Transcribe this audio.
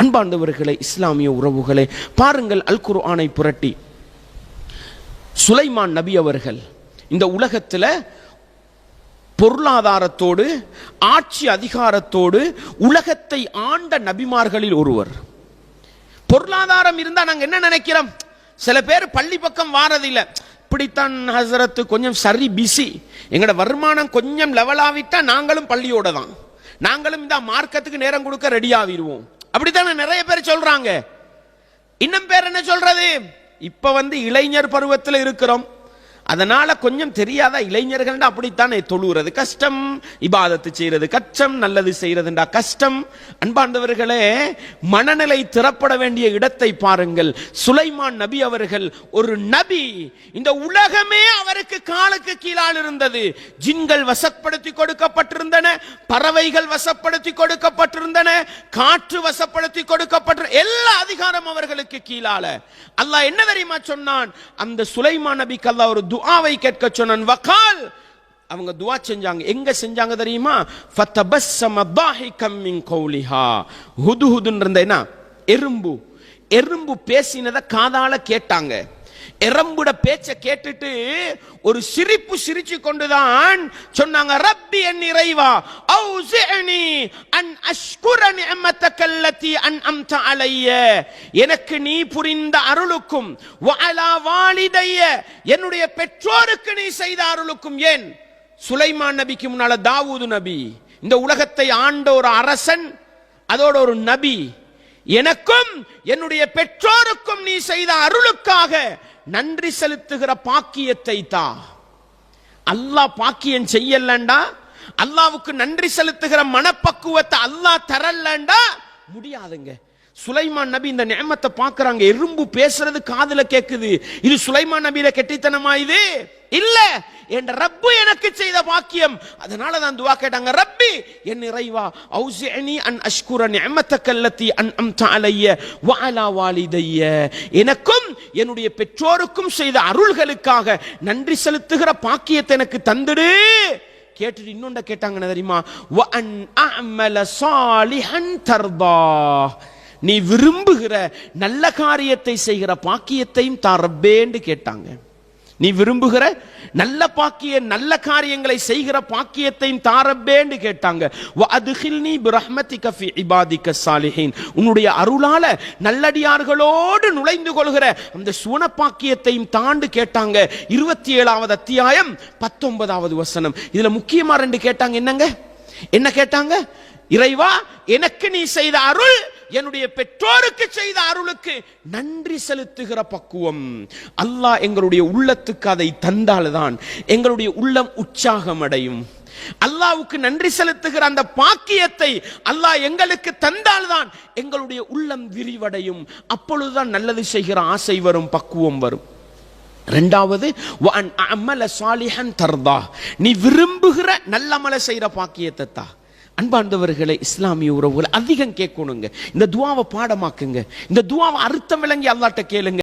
அன்பாண்டவர்களே இஸ்லாமிய உறவுகளே பாருங்கள் அல் குர்ஆனை புரட்டி. சுலைமான் நபி அவர்கள் இந்த உலகத்தில் பொருளாதாரத்தோடு ஆட்சி அதிகாரத்தோடு உலகத்தை ஆண்ட நபிமார்களில் ஒருவர். பொருளாதாரம் இருந்தால் நாங்கள் என்ன நினைக்கிறோம்? சில பேர் பள்ளி பக்கம் வாரதில்லை. இப்படித்தான் ஹசரத்து கொஞ்சம் சரி பிஸி எங்களோட வருமானம் கொஞ்சம் லெவல் நாங்களும் பள்ளியோட தான். நாங்களும் இந்த மார்க்கத்துக்கு நேரம் கொடுக்க ரெடி ஆகிடுவோம் அப்படித்தானே நிறைய பேர் சொல்றாங்க. இன்னும் பேர் என்ன சொல்றது? இப்ப வந்து இளைஞர் பருவத்தில் இருக்கிறோம். அதனால கொஞ்சம் தெரியாத இளைஞர்கள்டா அப்படித்தானே தொழுகிறது கஷ்டம். இபாதத்து செய்கிறது கஷ்டம். நல்லது செய்கிறதுண்டா கஷ்டம். அன்பார்ந்தவர்களே மனநிலை திறப்பட வேண்டிய இடத்தை பாருங்கள். சுலைமான் நபி அவர்கள் ஒரு நபி. இந்த உலகமே அவருக்கு காலுக்கு கீழால் இருந்தது. ஜின்கள் வசப்படுத்தி கொடுக்கப்பட்டிருந்தன. பறவைகள் வசப்படுத்தி கொடுக்கப்பட்டிருந்தன. காற்று வசப்படுத்தி கொடுக்கப்பட்ட எல்லா அதிகாரம் அவர்களுக்கு கீழால. அல்லாஹ் என்ன தெரியுமா சொன்னான்? அந்த சுலைமான் நபிக்கு அல்லாஹ் ஒரு துஆவை கேட்க சொன்னான். வக்கால் அவங்க துவா செஞ்சாங்க. எங்க செஞ்சாங்க தெரியுமா? ஃபத்தபஸ்ஸம தாஹிகம் மின் கௌலிஹா. ஹுதுஹுதுன்னு இருந்த என்ன? எறும்பு. எறும்பு பேசினதை காதால கேட்டாங்க. எறும்புட பேச்ச கேட்டுட்டு ஒரு சிரிப்பு சிரிச்சு கொண்டுதான் சொன்னாங்க ரப்பி என் இறைவா அவுசிஅனி அன் அஷ்குர நிஅமத்தக்கல்லதி அன் அம்த அலைய. எனக்கு நீ புரிந்த அருளுக்கும் வஅலா வாலிதைய என்னுடைய பெற்றோருக்கு நீ செய்த அருளுக்கும் ஏன்? சுலைமான் நபிக்கு முன்னால தாவூது நபி இந்த உலகத்தை ஆண்ட ஒரு அரசன் அதோட ஒரு நபி எனக்கும் என்னுடைய பெற்றோருக்கும் நீ செய்த அருளுக்காக நன்றி செலுத்துகிற பாக்கியத்தை தா. அல்லாஹ் பாக்கியம் செய்யலண்டா? அல்லாவுக்கு நன்றி செலுத்துகிற மனப்பக்குவத்தை அல்லாஹ் தரலண்டா? முடியாதுங்க. சுலைமான் நபி இந்த நேமத்தை பார்க்கறாங்க. எறும்பு பேசுறது காதுல கேக்குது. இது சுலைமான் நபியில கெட்டித்தனமா இது? இல்ல. என் ரப்பு எனக்கு செய்த பாக்கியம். அதனால தான் துவா கேட்டாங்க ரப்பி என் இறைவா ஔசிஅனி அன் அஷ்குர நிஅமத்தக அல்லதி அன்அம்த அலைய வ வாலிதைய. எனக்கு என்னுடைய பெற்றோருக்கும் செய்த அருள்களுக்காக நன்றி செலுத்துகிற பாக்கியத்தை எனக்கு தந்துடு. கேட்டுட்டு இன்னொண்ட கேட்டாங்க தெரியுமா? வ சாலிஹன் நீ விரும்புகிற நல்ல காரியத்தை செய்கிற பாக்கியத்தையும் தரப்பேன்னு கேட்டாங்க. நீ விரும்புகிற நல்ல பாக்கிய நல்ல காரியங்களை செய்கிற பாக்கியத்தையும் தாரப்பேன்னு கேட்டாங்க. அதுகில்னி பிரஹ்மதிக ஃபி இபாதிக சாலிஹீன். உன்னுடைய அருளால நல்லடியார்களோடு நுழைந்து கொள்கிற அந்த சுவன பாக்கியத்தையும் தாண்டு கேட்டாங்க. இருபத்தி ஏழாவது அத்தியாயம் பத்தொன்பதாவது வசனம். இதுல முக்கியமா ரெண்டு கேட்டாங்க. என்னங்க? என்ன கேட்டாங்க? இறைவா எனக்கு நீ செய்த அருள் என்னுடைய பெற்றோருக்கு செய்த அருளுக்கு நன்றி செலுத்துகிற பக்குவம். அல்லாஹ் எங்களுடைய உள்ளத்துக்கு அதை தந்தால்தான் எங்களுடைய உள்ளம் உற்சாகம் அடையும் அல்லாவுக்கு நன்றி செலுத்துகிற அந்த பாக்கியத்தை அல்லாஹ் எங்களுக்கு தந்தால்தான் எங்களுடைய உள்ளம் விரிவடையும். அப்பொழுதுதான் நல்லது செய்கிற ஆசை வரும் பக்குவம் வரும். ரெண்டாவது அமல சாலிஹன் தர்தா. நீ விரும்புகிற நல்லமலை செய்கிற பாக்கியத்தை தா. அன்பார்ந்தவர்களை இஸ்லாமிய உறவுகளை அதிகம் கேட்கணுங்க. இந்த துவாவை பாடமாக்குங்க. இந்த துவாவை அர்த்தம் விளங்கி அல்லாட்ட கேளுங்க.